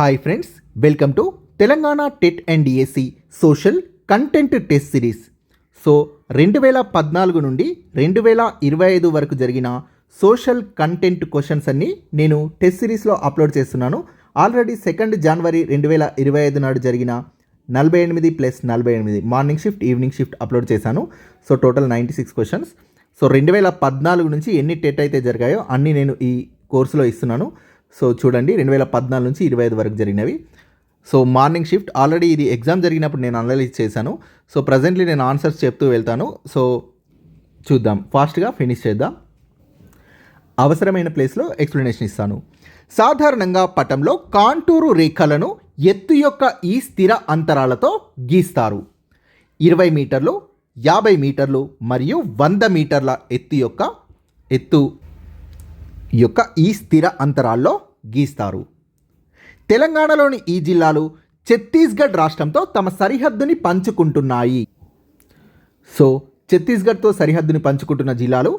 Hi friends welcome to Telangana TET and AC social content test series so రెండు వేల పద్నాలుగు నుండి రెండు వేల ఇరవై ఐదు వరకు జరిగిన సోషల్ కంటెంట్ క్వశ్చన్స్ అన్ని నేను టెస్ట్ సిరీస్లో అప్లోడ్ చేస్తున్నాను. ఆల్రెడీ సెకండ్ జనవరి రెండు వేల ఇరవై ఐదు నాడు జరిగిన నలభై ఎనిమిది ప్లస్ నలభై ఎనిమిది morning shift evening shift upload చేశాను. So total ninety six questions so రెండు వేల పద్నాలుగు నుంచి ఎన్ని టెట్ అయితే జరిగాయో అన్నీ నేను ఈ కోర్సులో ఇస్తున్నాను. సో చూడండి రెండు వేల పద్నాలుగు నుంచి ఇరవై ఐదు వరకు జరిగినవి. సో మార్నింగ్ షిఫ్ట్ ఆల్రెడీ ఇది ఎగ్జామ్ జరిగినప్పుడు నేను అనలైజ్ చేశాను. సో ప్రజెంట్లీ నేను ఆన్సర్స్ చెప్తూ వెళ్తాను. సో చూద్దాం ఫాస్ట్గా ఫినిష్ చేద్దాం. అవసరమైన ప్లేస్లో ఎక్స్ప్లెనేషన్ ఇస్తాను. సాధారణంగా పటంలో కాంటూరు రేఖలను ఎత్తు యొక్క ఈ స్థిర అంతరాలతో గీస్తారు. ఇరవై మీటర్లు యాభై మీటర్లు మరియు వంద మీటర్ల ఎత్తు యొక్క ఎత్తు యొక్క ఈ స్థిర అంతరాల్లో గీస్తారు. తెలంగాణలోని ఈ జిల్లాలు ఛత్తీస్గఢ్ రాష్ట్రంతో తమ సరిహద్దుని పంచుకుంటున్నాయి. సో ఛత్తీస్గఢ్తో సరిహద్దుని పంచుకుంటున్న జిల్లాలు?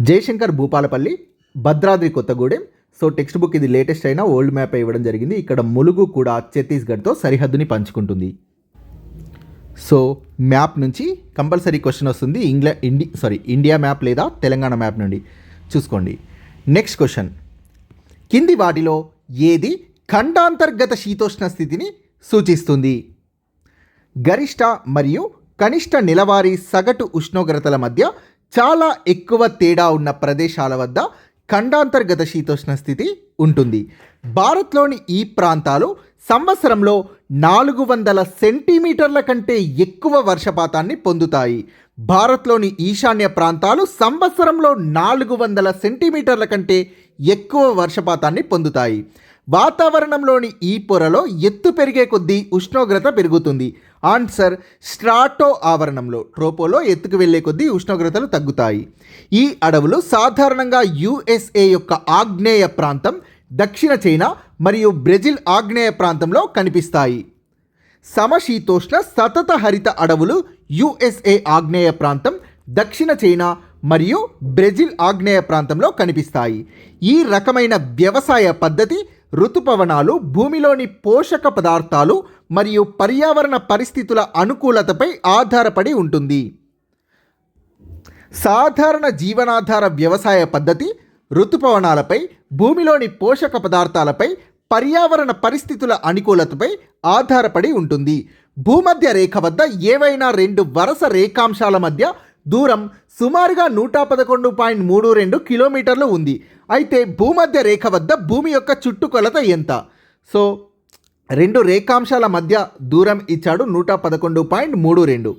Jayashankar Bhupalpally Bhadradri Kothagudem. So text book ఇది లేటెస్ట్ అయినా ఓల్డ్ మ్యాప్ ఇవ్వడం జరిగింది. ఇక్కడ ములుగు కూడా ఛత్తీస్గఢ్తో సరిహద్దుని పంచుకుంటుంది. సో మ్యాప్ నుంచి కంపల్సరీ క్వశ్చన్ వస్తుంది. ఇంగ్లా ఇండి సారీ ఇండియా మ్యాప్ లేదా తెలంగాణ మ్యాప్ నుండి. చూసుకోండి. నెక్స్ట్ క్వశ్చన్ కింది వాటిలో ఏది ఖండాంతర్గత శీతోష్ణ స్థితిని సూచిస్తుంది? గరిష్ట మరియు కనిష్ట నెలవారీ సగటు ఉష్ణోగ్రతల మధ్య చాలా ఎక్కువ తేడా ఉన్న ప్రదేశాల వద్ద ఖండాంతర్గత శీతోష్ణ స్థితి ఉంటుంది. భారత్లోని ఈ ప్రాంతాలు సంవత్సరంలో నాలుగు వందల సెంటీమీటర్ల కంటే ఎక్కువ వర్షపాతాన్ని పొందుతాయి. భారత్లోని ఈశాన్య ప్రాంతాలు సంవత్సరంలో నాలుగు వందల సెంటీమీటర్ల కంటే ఎక్కువ వర్షపాతాన్ని పొందుతాయి. వాతావరణంలోని ఈ పొరలో ఎత్తు పెరిగే కొద్దీ ఉష్ణోగ్రత పెరుగుతుంది. ఆన్సర్ స్ట్రాటో ఆవరణంలో ట్రోపోలో ఎత్తుకు వెళ్ళే కొద్దీ ఉష్ణోగ్రతలు తగ్గుతాయి. ఈ అడవులు సాధారణంగా యుఎస్ఏ యొక్క ఆగ్నేయ ప్రాంతం దక్షిణ చైనా మరియు బ్రెజిల్ ఆగ్నేయ ప్రాంతంలో కనిపిస్తాయి. సమశీతోష్ణ సతత హరిత అడవులు యుఎస్ఏ ఆగ్నేయ ప్రాంతం దక్షిణ చైనా మరియు బ్రెజిల్ ఆగ్నేయ ప్రాంతంలో కనిపిస్తాయి. ఈ రకమైన వ్యవసాయ పద్ధతి ఋతుపవనాలు భూమిలోని పోషక పదార్థాలు మరియు పర్యావరణ పరిస్థితుల అనుకూలతపై ఆధారపడి ఉంటుంది. సాధారణ జీవనాధార వ్యవసాయ పద్ధతి ఋతుపవనాలపై భూమిలోని పోషక పదార్థాలపై పర్యావరణ పరిస్థితుల అనుకూలతపై ఆధారపడి ఉంటుంది. భూమధ్య రేఖ వద్ద ఏవైనా రెండు వరుస రేఖాంశాల మధ్య దూరం సుమారుగా నూట పదకొండు పాయింట్ మూడు రెండు కిలోమీటర్లు ఉంది. అయితే భూమధ్య రేఖ వద్ద భూమి యొక్క చుట్టుకొలత ఎంత? సో రెండు రేఖాంశాల మధ్య దూరం ఇచ్చాడు నూట పదకొండు పాయింట్ మూడు రెండు.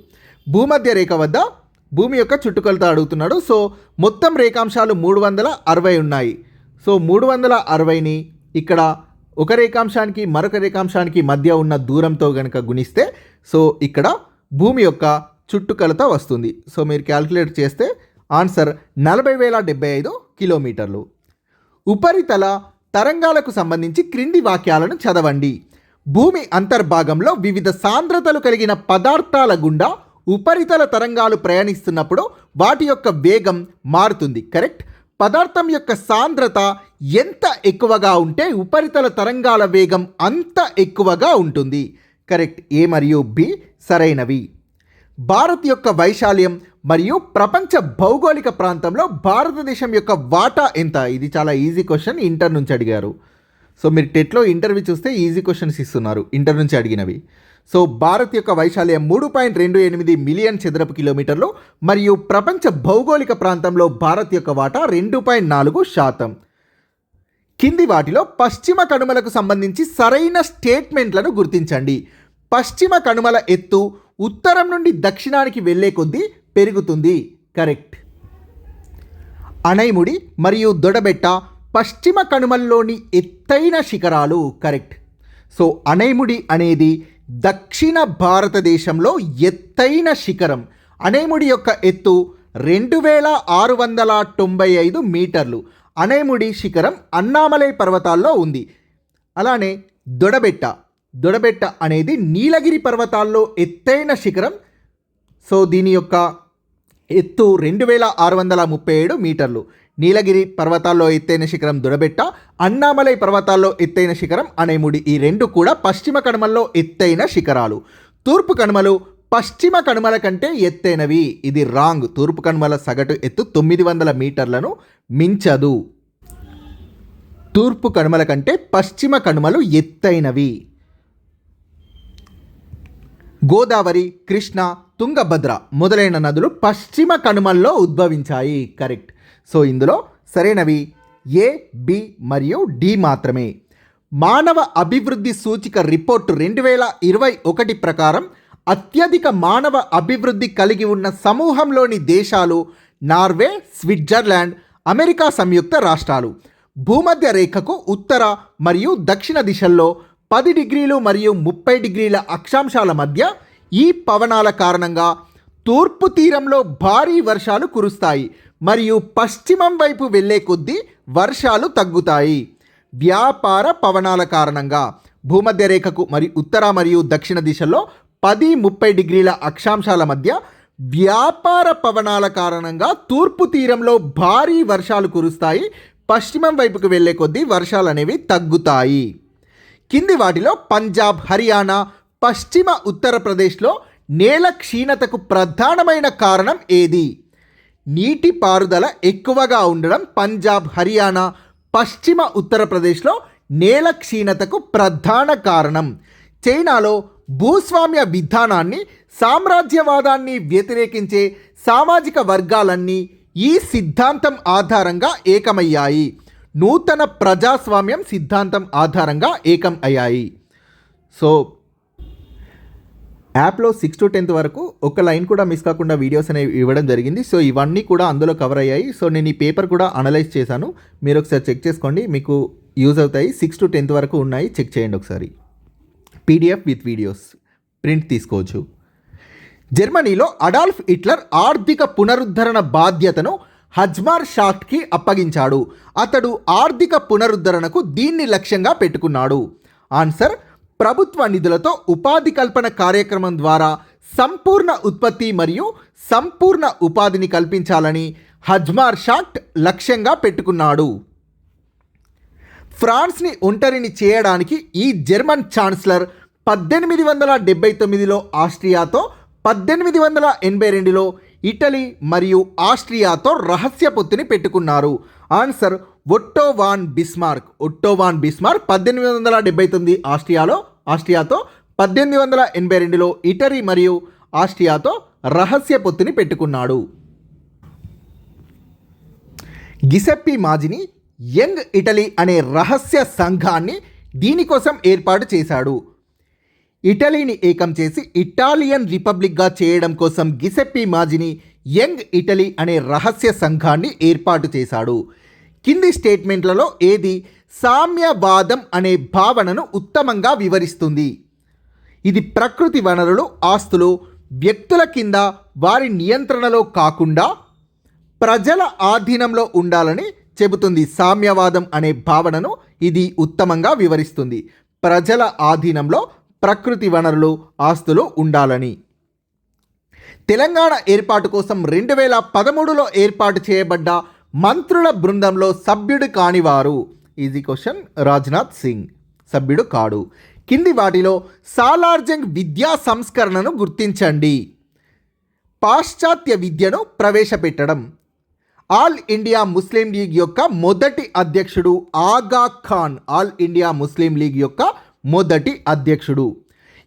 భూమధ్య రేఖ వద్ద భూమి యొక్క చుట్టుకొలత అడుగుతున్నాడు. సో మొత్తం రేఖాంశాలు మూడు వందల అరవై ఉన్నాయి. సో మూడు వందల అరవైని ఇక్కడ ఒక రేఖాంశానికి మరొక రేఖాంశానికి మధ్య ఉన్న దూరంతో కనుక గుణిస్తే సో ఇక్కడ భూమి యొక్క చుట్టుకొలత వస్తుంది. సో మీరు క్యాల్కులేట్ చేస్తే ఆన్సర్ నలభై వేల డెబ్బై ఐదు కిలోమీటర్లు. ఉపరితల తరంగాలకు సంబంధించి క్రింది వాక్యాలను చదవండి. భూమి అంతర్భాగంలో వివిధ సాంద్రతలు కలిగిన పదార్థాల గుండా ఉపరితల తరంగాలు ప్రయాణిస్తున్నప్పుడు వాటి యొక్క వేగం మారుతుంది. కరెక్ట్? పదార్థం యొక్క సాంద్రత ఎంత ఎక్కువగా ఉంటే ఉపరితల తరంగాల వేగం అంత ఎక్కువగా ఉంటుంది. కరెక్ట్ ఏ మరియు బి సరైనవి. భారత్ యొక్క వైశాల్యం మరియు ప్రపంచ భౌగోళిక ప్రాంతంలో భారతదేశం యొక్క వాటా ఎంత? ఇది చాలా ఈజీ క్వశ్చన్ ఇంటర్ నుంచి అడిగారు. సో మీరు టెట్లో ఇంటర్వ్యూ చూస్తే ఈజీ క్వశ్చన్స్ ఇస్తున్నారు. ఇంటర్ నుంచి అడిగినవి. సో భారత్ యొక్క వైశాల్యం మూడు పాయింట్ రెండు ఎనిమిది మిలియన్ చదరపు కిలోమీటర్లు మరియు ప్రపంచ భౌగోళిక ప్రాంతంలో భారత్ యొక్క వాటా రెండు పాయింట్ నాలుగు శాతం. కింది వాటిలో పశ్చిమ కనుమలకు సంబంధించి సరైన స్టేట్మెంట్లను గుర్తించండి. పశ్చిమ కనుమల ఎత్తు ఉత్తరం నుండి దక్షిణానికి వెళ్ళే కొద్దీ పెరుగుతుంది. కరెక్ట్. అణైముడి మరియు దొడబెట్ట పశ్చిమ కనుమల్లోని ఎత్తైన శిఖరాలు. కరెక్ట్. సో అణైముడి అనేది దక్షిణ భారతదేశంలో ఎత్తైన శిఖరం. అనేముడి యొక్క ఎత్తు రెండు వేల ఆరు వందల తొంభై ఐదు మీటర్లు. అనేముడి శిఖరం అన్నామలై పర్వతాల్లో ఉంది. అలానే దొడబెట్ట. దొడబెట్ట అనేది నీలగిరి పర్వతాల్లో ఎత్తైన శిఖరం. సో దీని యొక్క ఎత్తు రెండు వేల ఆరు వందల ముప్పై ఏడు మీటర్లు. నీలగిరి పర్వతాల్లో ఎత్తైన శిఖరం దుడబెట్ట అన్నామలై పర్వతాల్లో ఎత్తైన శిఖరం అనేముడి ఈ రెండు కూడా పశ్చిమ కనుమల్లో ఎత్తైన శిఖరాలు. తూర్పు కనుమలు పశ్చిమ కనుమల కంటే ఎత్తైనవి. ఇది రాంగ్. తూర్పు కనుమల సగటు ఎత్తు తొమ్మిది వందల మీటర్లను మించదు. తూర్పు కనుమల కంటే పశ్చిమ కనుమలు ఎత్తైనవి. గోదావరి కృష్ణ తుంగభద్ర మొదలైన నదులు పశ్చిమ కనుమల్లో ఉద్భవించాయి. కరెక్ట్. సో ఇందులో సరైనవి ఏ బి మరియు డి మాత్రమే. మానవ అభివృద్ధి సూచిక రిపోర్టు రెండు వేల ఇరవై ఒకటి ప్రకారం అత్యధిక మానవ అభివృద్ధి కలిగి ఉన్న సమూహంలోని దేశాలు నార్వే స్విట్జర్లాండ్ అమెరికా సంయుక్త రాష్ట్రాలు. భూమధ్య రేఖకు ఉత్తర మరియు దక్షిణ దిశల్లో పది డిగ్రీలు మరియు ముప్పై డిగ్రీల అక్షాంశాల మధ్య ఈ పవనాల కారణంగా తూర్పు తీరంలో భారీ వర్షాలు కురుస్తాయి మరియు పశ్చిమం వైపు వెళ్ళే కొద్దీ వర్షాలు తగ్గుతాయి. వ్యాపార పవనాల కారణంగా భూమధ్య రేఖకు మరి ఉత్తర మరియు దక్షిణ దిశలో పది ముప్పై డిగ్రీల అక్షాంశాల మధ్య వ్యాపార పవనాల కారణంగా తూర్పు తీరంలో భారీ వర్షాలు కురుస్తాయి. పశ్చిమం వైపుకు వెళ్ళే కొద్దీ వర్షాలు అనేవి తగ్గుతాయి. కింది వాటిలో పంజాబ్ హర్యానా పశ్చిమ ఉత్తరప్రదేశ్లో నేల క్షీణతకు ప్రధానమైన కారణం ఏది? నీటి పారుదల ఎక్కువగా ఉండడం పంజాబ్ హర్యానా పశ్చిమ ఉత్తరప్రదేశ్లో నేల క్షీణతకు ప్రధాన కారణం. చైనాలో భూస్వామ్య విధానాన్ని సామ్రాజ్యవాదాన్ని వ్యతిరేకించే సామాజిక వర్గాలన్నీ ఈ సిద్ధాంతం ఆధారంగా ఏకమయ్యాయి. నూతన ప్రజాస్వామ్యం సిద్ధాంతం ఆధారంగా ఏకం అయ్యాయి. సో యాప్లో సిక్స్ టు టెన్త్ వరకు ఒక లైన్ కూడా మిస్ కాకుండా వీడియోస్ అనేవి ఇవ్వడం జరిగింది. సో ఇవన్నీ కూడా అందులో కవర్ అయ్యాయి. సో నేను ఈ పేపర్ కూడా అనలైజ్ చేశాను. మీరు ఒకసారి చెక్ చేసుకోండి. మీకు యూజ్ అవుతాయి. సిక్స్ టు టెన్త్ వరకు ఉన్నాయి. చెక్ చేయండి ఒకసారి. PDF with videos. ప్రింట్ తీసుకోవచ్చు. జర్మనీలో అడాల్ఫ్ హిట్లర్ ఆర్థిక పునరుద్ధరణ బాధ్యతను హజ్మార్ షాట్కి అప్పగించాడు. అతడు ఆర్థిక పునరుద్ధరణకు దీన్ని లక్ష్యంగా పెట్టుకున్నాడు. ఆన్సర్ ప్రభుత్వ నిధులతో ఉపాధి కల్పన కార్యక్రమం ద్వారా సంపూర్ణ ఉత్పత్తి మరియు సంపూర్ణ ఉపాధిని కల్పించాలని హజ్మార్ షాట్ లక్ష్యంగా పెట్టుకున్నాడు. ఫ్రాన్స్ని ఒంటరిని చేయడానికి ఈ జర్మన్ ఛాన్సలర్ పద్దెనిమిది వందల డెబ్బై తొమ్మిదిలో ఆస్ట్రియాతో పద్దెనిమిది వందల ఎనభై రెండులో ఇటలీ మరియు ఆస్ట్రియాతో రహస్య పొత్తుని పెట్టుకున్నారు. Answer Otto von Bismarck. Otto von Bismarck పద్దెనిమిది వందల డెబ్బై తొమ్మిది ఆస్ట్రియాలో ఆస్ట్రియాతో పద్దెనిమిది వందల ఎనభై రెండులో ఇటలీ మరియు ఆస్ట్రియాతో రహస్య పొత్తుని పెట్టుకున్నాడు. గిసెప్పి మాజిని యంగ్ ఇటలీ అనే రహస్య సంఘాన్ని దీనికోసం ఏర్పాటు చేశాడు. ఇటలీని ఏకం చేసి ఇటాలియన్ రిపబ్లిక్గా చేయడం కోసం గిసెప్పి మాజిని యంగ్ ఇటలీ అనే రహస్య సంఘాన్ని ఏర్పాటు చేశాడు. కింది స్టేట్మెంట్లలో ఏది సామ్యవాదం అనే భావనను ఉత్తమంగా వివరిస్తుంది. ఇది ప్రకృతి వనరులు ఆస్తులు వ్యక్తుల కింద వారి నియంత్రణలో కాకుండా ప్రజల ఆధీనంలో ఉండాలని చెబుతుంది. సామ్యవాదం అనే భావనను ఇది ఉత్తమంగా వివరిస్తుంది. ప్రజల ఆధీనంలో ప్రకృతి వనరులు ఆస్తులు ఉండాలని. తెలంగాణ ఏర్పాటు కోసం రెండు వేల పదమూడులో ఏర్పాటు చేయబడ్డ మంత్రుల బృందంలో సభ్యుడు కానివారు. ఈజీ క్వశ్చన్ రాజ్నాథ్ సింగ్ సభ్యుడు కాడు. కింది వాటిలో సాలార్జంగ్ విద్యా సంస్కరణను గుర్తించండి. పాశ్చాత్య విద్యను ప్రవేశపెట్టడం. ఆల్ ఇండియా ముస్లిం లీగ్ యొక్క మొదటి అధ్యక్షుడు Aga Khan All India Muslim League యొక్క మొదటి అధ్యక్షుడు.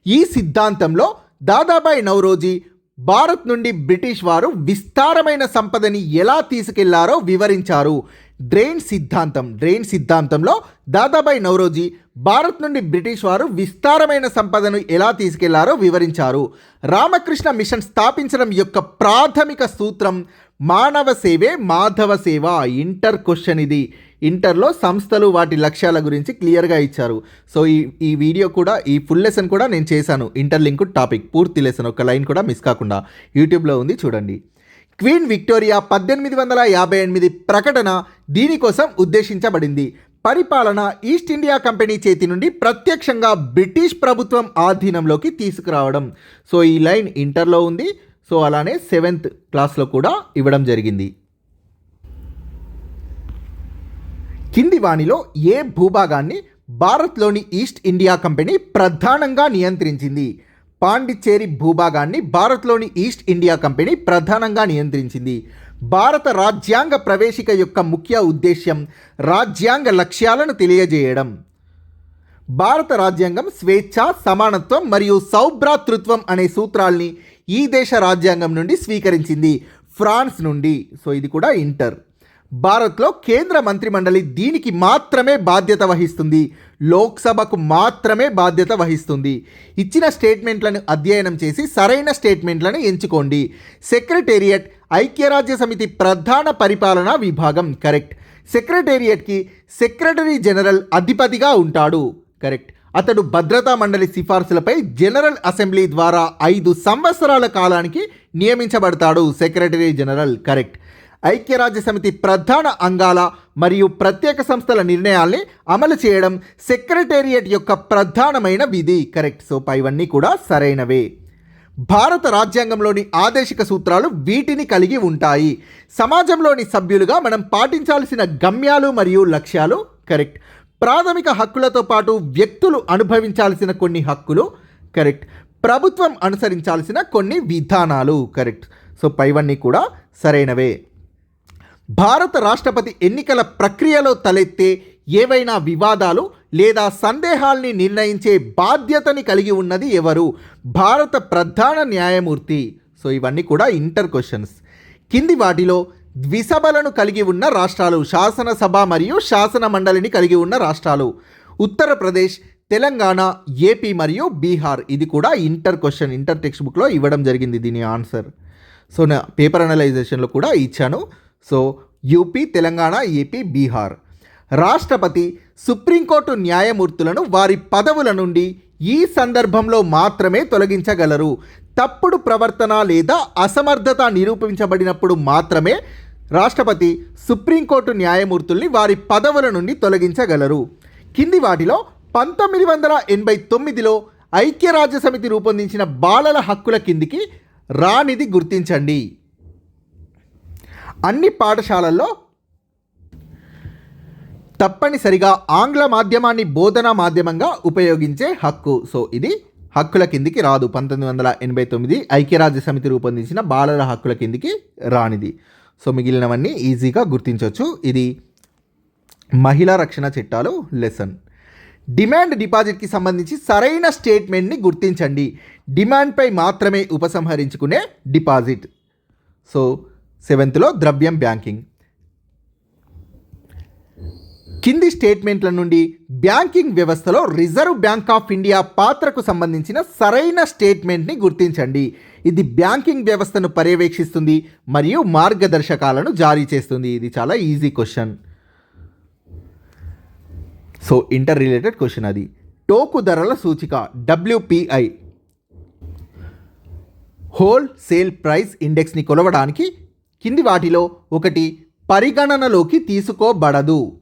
ఈ సిద్ధాంతంలో దాదాబాయి నౌరోజీ భారత్ నుండి బ్రిటిష్ వారు విస్తారమైన సంపదని ఎలా తీసుకెళ్ళారో వివరించారు. డ్రెయిన్ సిద్ధాంతం డ్రెయిన్ సిద్ధాంతంలో దాదాబాయి నౌరోజీ భారత్ నుండి బ్రిటిష్ వారు విస్తారమైన సంపదను ఎలా తీసుకెళ్ళారో వివరించారు. రామకృష్ణ మిషన్ స్థాపించడం యొక్క ప్రాథమిక సూత్రం మానవ సేవే మాధవ సేవ ఇంటర్ క్వశ్చన్ ఇది. ఇంటర్లో సంస్థలు వాటి లక్ష్యాల గురించి క్లియర్గా ఇచ్చారు. సో ఈ ఈ వీడియో కూడా ఈ ఫుల్ లెసన్ కూడా నేను చేశాను. ఇంటర్ లింక్ టాపిక్ పూర్తి లెసన్ ఒక లైన్ కూడా మిస్ కాకుండా. యూట్యూబ్లో ఉంది చూడండి. క్వీన్ విక్టోరియా పద్దెనిమిది వందల యాభై ఎనిమిది ప్రకటన దీనికోసం ఉద్దేశించబడింది. పరిపాలన ఈస్ట్ ఇండియా కంపెనీ చేతి నుండి ప్రత్యక్షంగా బ్రిటిష్ ప్రభుత్వం ఆధీనంలోకి తీసుకురావడం. సో ఈ లైన్ ఇంటర్లో ఉంది. సో అలానే సెవెంత్ క్లాస్లో కూడా ఇవ్వడం జరిగింది. కింది వాణిలో ఏ భూభాగాన్ని భారత్లోని ఈస్ట్ ఇండియా కంపెనీ ప్రధానంగా నియంత్రించింది? పాండిచ్చేరి భూభాగాన్ని భారత్లోని ఈస్ట్ ఇండియా కంపెనీ ప్రధానంగా నియంత్రించింది. భారత రాజ్యాంగ ప్రవేశిక యొక్క ముఖ్య ఉద్దేశ్యం రాజ్యాంగ లక్ష్యాలను తెలియజేయడం. భారత రాజ్యాంగం స్వేచ్ఛ సమానత్వం మరియు సౌభ్రాతృత్వం అనే సూత్రాల్ని ఈ దేశ రాజ్యాంగం నుండి స్వీకరించింది. ఫ్రాన్స్ నుండి. సో ఇది కూడా ఇంటర్. భారత్లో కేంద్ర మంత్రిమండలి దీనికి మాత్రమే బాధ్యత వహిస్తుంది. లోక్సభకు మాత్రమే బాధ్యత వహిస్తుంది. ఇచ్చిన స్టేట్మెంట్లను అధ్యయనం చేసి సరైన స్టేట్మెంట్లను ఎంచుకోండి. సెక్రటేరియట్ ఐక్యరాజ్య సమితి ప్రధాన పరిపాలనా విభాగం. కరెక్ట్. సెక్రటేరియట్కి సెక్రటరీ జనరల్ అధిపతిగా ఉంటాడు. కరెక్ట్. అతడు భద్రతా మండలి సిఫార్సులపై జనరల్ అసెంబ్లీ ద్వారా ఐదు సంవత్సరాల కాలానికి నియమించబడతాడు సెక్రటరీ జనరల్. కరెక్ట్. ఐక్యరాజ్య సమితి ప్రధాన అంగాల మరియు ప్రత్యేక సంస్థల నిర్ణయాల్ని అమలు చేయడం సెక్రటేరియట్ యొక్క ప్రధానమైన విధి. కరెక్ట్. సో పైవన్నీ కూడా సరైనవే. భారత రాజ్యాంగంలోని ఆదేశిక సూత్రాలు వీటిని కలిగి ఉంటాయి. సమాజంలోని సభ్యులుగా మనం పాటించాల్సిన గమ్యాలు మరియు లక్ష్యాలు కరెక్ట్. ప్రాథమిక హక్కులతో పాటు వ్యక్తులు అనుభవించాల్సిన కొన్ని హక్కులు కరెక్ట్. ప్రభుత్వం అనుసరించాల్సిన కొన్ని విధానాలు కరెక్ట్. సో పైవన్నీ కూడా సరైనవే. భారత రాష్ట్రపతి ఎన్నికల ప్రక్రియలో తలెత్తే ఏవైనా వివాదాలు లేదా సందేహాల్ని నిర్ణయించే బాధ్యతని కలిగి ఉన్నది ఎవరు? భారత ప్రధాన న్యాయమూర్తి. సో ఇవన్నీ కూడా ఇంటర్ క్వశ్చన్స్. కింది వాటిలో ద్విసభలను కలిగి ఉన్న రాష్ట్రాలు శాసనసభ మరియు శాసన మండలిని కలిగి ఉన్న రాష్ట్రాలు. ఉత్తరప్రదేశ్ తెలంగాణ ఏపీ మరియు బీహార్. ఇది కూడా ఇంటర్ క్వశ్చన్ ఇంటర్ టెక్స్ట్ బుక్లో ఇవ్వడం జరిగింది దీని ఆన్సర్. సో నా పేపర్ అనలైజేషన్లో కూడా ఇచ్చాను. So UP Telangana AP Bihar రాష్ట్రపతి సుప్రీంకోర్టు న్యాయమూర్తులను వారి పదవుల నుండి ఈ సందర్భంలో మాత్రమే తొలగించగలరు. తప్పుడు ప్రవర్తన లేదా అసమర్థత నిరూపించబడినప్పుడు మాత్రమే రాష్ట్రపతి సుప్రీంకోర్టు న్యాయమూర్తుల్ని వారి పదవుల నుండి తొలగించగలరు. కింది వాటిలో పంతొమ్మిది వందల ఎనభై తొమ్మిదిలో ఐక్యరాజ్య సమితి రూపొందించిన బాలల హక్కుల కిందికి రానిది గుర్తించండి. అన్ని పాఠశాలల్లో తప్పనిసరిగా ఆంగ్ల మాధ్యమాన్ని బోధనా మాధ్యమంగా ఉపయోగించే హక్కు. సో ఇది హక్కుల కిందికి రాదు. పంతొమ్మిది వందల ఎనభై తొమ్మిది ఐక్యరాజ్య సమితి రూపొందించిన బాలల హక్కుల కిందికి రానిది. సో మిగిలినవన్నీ ఈజీగా గుర్తించవచ్చు ఇది మహిళా రక్షణ చట్టాలు లెసన్. డిమాండ్ డిపాజిట్కి సంబంధించి సరైన స్టేట్మెంట్ని గుర్తించండి. డిమాండ్పై మాత్రమే ఉపసంహరించుకునే డిపాజిట్. సో సెవెంత్లో ద్రవ్యం బ్యాంకింగ్. కింది స్టేట్మెంట్ల నుండి బ్యాంకింగ్ వ్యవస్థలో రిజర్వ్ బ్యాంక్ ఆఫ్ ఇండియా పాత్రకు సంబంధించిన సరైన స్టేట్మెంట్ని గుర్తించండి. ఇది బ్యాంకింగ్ వ్యవస్థను పర్యవేక్షిస్తుంది మరియు మార్గదర్శకాలను జారీ చేస్తుంది. ఇది చాలా easy question. So inter related question అది. టోకు ధరల సూచిక డబ్ల్యూపిఐ హోల్సేల్ ప్రైస్ ఇండెక్స్ని కొలవడానికి కింది వాటిలో ఒకటి పరిగణనలోకి తీసుకోబడదు.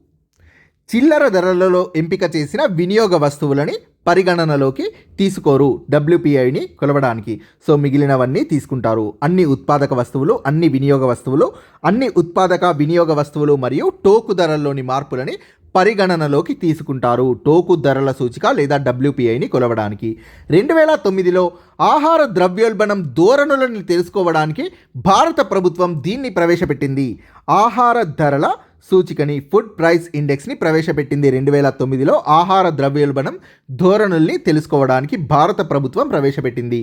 చిల్లర ధరలలో ఎంపిక చేసిన వినియోగ వస్తువులని పరిగణనలోకి తీసుకోరు. డబ్ల్యూపీఐని కొలవడానికి. సో మిగిలినవన్నీ తీసుకుంటారు. అన్ని ఉత్పాదక వస్తువులు అన్ని వినియోగ వస్తువులు అన్ని ఉత్పాదక వినియోగ వస్తువులు మరియు టోకు ధరల్లోని మార్పులని పరిగణనలోకి తీసుకుంటారు. టోకు ధరల సూచిక లేదా డబ్ల్యూపీఐని కొలవడానికి. రెండు వేల తొమ్మిదిలో ఆహార ద్రవ్యోల్బణం ధోరణులను తెలుసుకోవడానికి భారత ప్రభుత్వం దీన్ని ప్రవేశపెట్టింది. ఆహార ధరల సూచికని ఫుడ్ ప్రైస్ ఇండెక్స్ని ప్రవేశపెట్టింది రెండు వేల తొమ్మిదిలో ఆహార ద్రవ్యోల్బణం ధోరణుల్ని తెలుసుకోవడానికి భారత ప్రభుత్వం ప్రవేశపెట్టింది.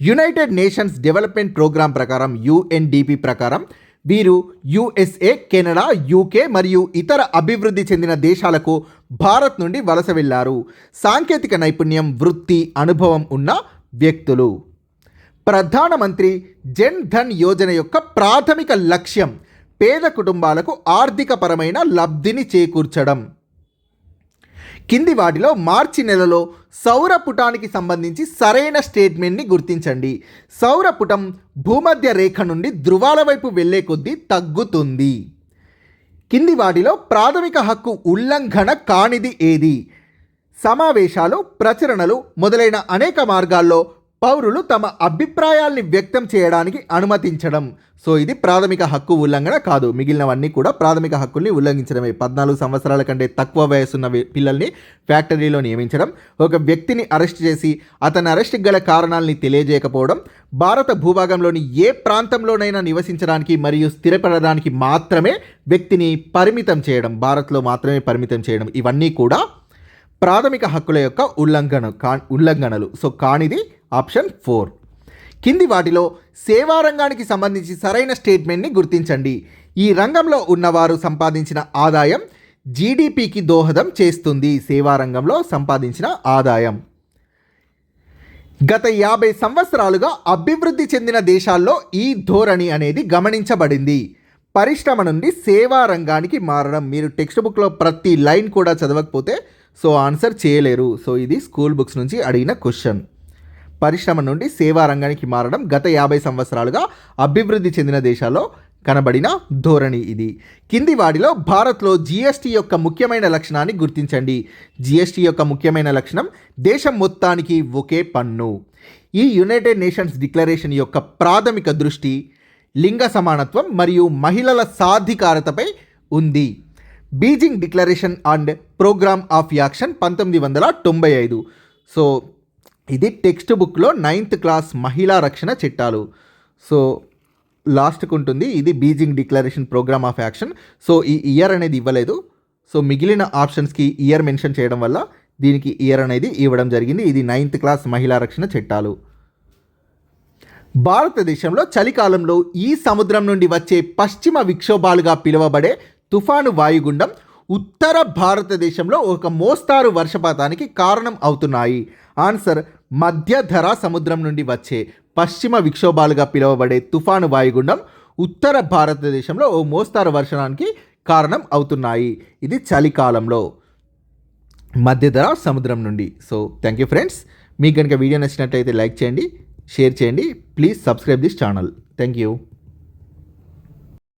యునైటెడ్ నేషన్స్ డెవలప్మెంట్ ప్రోగ్రాం ప్రకారం యుఎన్డిపి ప్రకారం వీరు యుఎస్ఏ కెనడా యూకే మరియు ఇతర అభివృద్ధి చెందిన దేశాలకు భారత్ నుండి వలస వెళ్ళారు. సాంకేతిక నైపుణ్యం వృత్తి అనుభవం ఉన్న వ్యక్తులు. ప్రధానమంత్రి జన్ ధన్ యోజన యొక్క ప్రాథమిక లక్ష్యం పేద కుటుంబాలకు ఆర్థికపరమైన లబ్ధిని చేకూర్చడం. కింది వాటిలో మార్చి నెలలో సౌర పుటానికి సంబంధించి సరైన స్టేట్మెంట్ని గుర్తించండి. సౌర పుటం భూమధ్య రేఖ నుండి ధృవాల వైపు వెళ్ళే కొద్దీ తగ్గుతుంది. కింది వాటిలో ప్రాథమిక హక్కు ఉల్లంఘన కానిది ఏది? సమావేశాలు ప్రచురణలు మొదలైన అనేక మార్గాల్లో పౌరులు తమ అభిప్రాయాల్ని వ్యక్తం చేయడానికి అనుమతించడం. సో ఇది ప్రాథమిక హక్కు ఉల్లంఘన కాదు. మిగిలినవన్నీ కూడా ప్రాథమిక హక్కుల్ని ఉల్లంఘించడమే. పద్నాలుగు సంవత్సరాల కంటే తక్కువ వయసున్న పిల్లల్ని ఫ్యాక్టరీలో నియమించడం ఒక వ్యక్తిని అరెస్ట్ చేసి అతని అరెస్ట్కి గల కారణాలని తెలియజేయకపోవడం భారత భూభాగంలోని ఏ ప్రాంతంలోనైనా నివసించడానికి మరియు స్థిరపడడానికి మాత్రమే వ్యక్తిని పరిమితం చేయడం భారత్లో మాత్రమే పరిమితం చేయడం ఇవన్నీ కూడా ప్రాథమిక హక్కుల యొక్క ఉల్లంఘన కా ఉల్లంఘనలు. సో కానిది ఆప్షన్ ఫోర్. కింది వాటిలో సేవా రంగానికి సంబంధించి సరైన స్టేట్మెంట్ని గుర్తించండి. ఈ రంగంలో ఉన్నవారు సంపాదించిన ఆదాయం జీడిపికి దోహదం చేస్తుంది. సేవా రంగంలో సంపాదించిన ఆదాయం. గత యాభై సంవత్సరాలుగా అభివృద్ధి చెందిన దేశాల్లో ఈ ధోరణి అనేది గమనించబడింది. పరిశ్రమ నుండి సేవా రంగానికి మారడం. మీరు టెక్స్ట్ బుక్లో ప్రతి లైన్ కూడా చదవకపోతే సో ఆన్సర్ చేయలేరు. సో ఇది స్కూల్ బుక్స్ నుంచి అడిగిన క్వశ్చన్. పరిశ్రమ నుండి సేవా రంగానికి మారడం గత యాభై సంవత్సరాలుగా అభివృద్ధి చెందిన దేశాల్లో కనబడిన ధోరణి ఇది. కింది వాడిలో భారత్లో జిఎస్టీ యొక్క ముఖ్యమైన లక్షణాన్ని గుర్తించండి. జిఎస్టీ యొక్క ముఖ్యమైన లక్షణం దేశం మొత్తానికి ఒకే పన్ను. ఈ యునైటెడ్ నేషన్స్ డిక్లరేషన్ యొక్క ప్రాథమిక దృష్టి లింగ సమానత్వం మరియు మహిళల సాధికారతపై ఉంది. Beijing declaration and programme of action పంతొమ్మిది వందల తొంభై ఐదు. సో ఇది టెక్స్ట్ బుక్లో నైన్త్ క్లాస్ మహిళా రక్షణ చట్టాలు. సో లాస్ట్కు ఉంటుంది ఇది Beijing declaration programme of action. So ఈ ఇయర్ అనేది ఇవ్వలేదు. సో మిగిలిన ఆప్షన్స్కి ఇయర్ మెన్షన్ చేయడం వల్ల దీనికి ఇయర్ అనేది ఇవ్వడం జరిగింది. ఇది నైన్త్ క్లాస్ మహిళా రక్షణ చట్టాలు. భారతదేశంలో చలికాలంలో ఈ సముద్రం నుండి వచ్చే పశ్చిమ విక్షోభాలుగా పిలువబడే తుఫాను వాయుగుండం ఉత్తర భారతదేశంలో ఒక మోస్తారు వర్షపాతానికి కారణం అవుతున్నాయి. ఆన్సర్ మధ్యధరా సముద్రం నుండి వచ్చే పశ్చిమ విక్షోభాలుగా పిలువబడే తుఫాను వాయుగుండం ఉత్తర భారతదేశంలో ఓ మోస్తారు వర్షానికి కారణం అవుతున్నాయి. ఇది చలికాలంలో. మధ్యధర సముద్రం నుండి. సో థ్యాంక్ యూ ఫ్రెండ్స్ మీకు కనుక వీడియో నచ్చినట్లయితే లైక్ చేయండి షేర్ చేయండి. Please subscribe this channel. Thank you